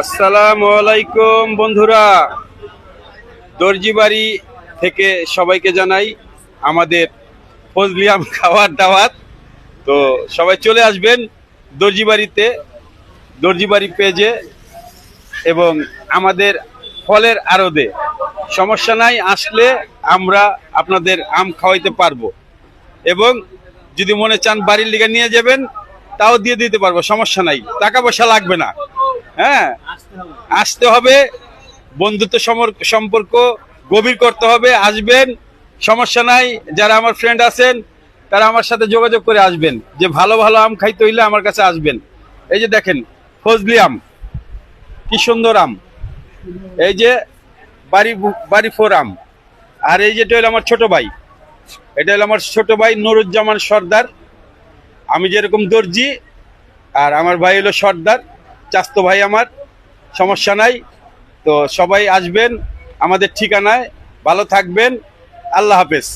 আসসালামু আলাইকুম, বন্ধুরা। দর্জিবাড়ি থেকে সবাইকে জানাই আমাদের ফজলিয়াম খাওয়ার দাওয়াত। তো সবাই চলে আসবেন দর্জিবাড়িতে, দর্জিবাড়ি পেজে এবং আমাদের ফলের আড়দে সমস্যা নাই, আসলে আমরা আপনাদের আম খাওয়াইতে পারব। এবং যদি মনে চান বাড়ির লিগে নিয়ে যাবেন, তাও দিয়ে দিতে পারব, সমস্যা নাই। টাকা পয়সা লাগবে না। হ্যাঁ? আসতে হবে, বন্ধুত্ব সম্পর্ক গভীর করতে হবে, আসবেন, সমস্যা নাই, যারা আমার ফ্রেন্ড আছেন, তারা আমার সাথে যোগাযোগ করে আসবেন। যে ভালো ভালো আম খাইতে হইলে আমার কাছে আসবেন। এই যে দেখেন, ফজলি আম, কি সুন্দর আম। এই যে বাড়ি বাড়ি ফোর আম। আর এই যেটা হলো আমার ছোট ভাই, এটা হলো আমার ছোট ভাই নুরুজ্জামান সর্দার। আমি যেরকম দর্জি, আর আমার ভাই হলো সর্দার, চাস্ত ভাই আমার। সমস্যা নাই। তো সবাই আসবেন আমাদের ঠিকানায়। ভালো থাকবেন। আল্লাহ হাফেজ।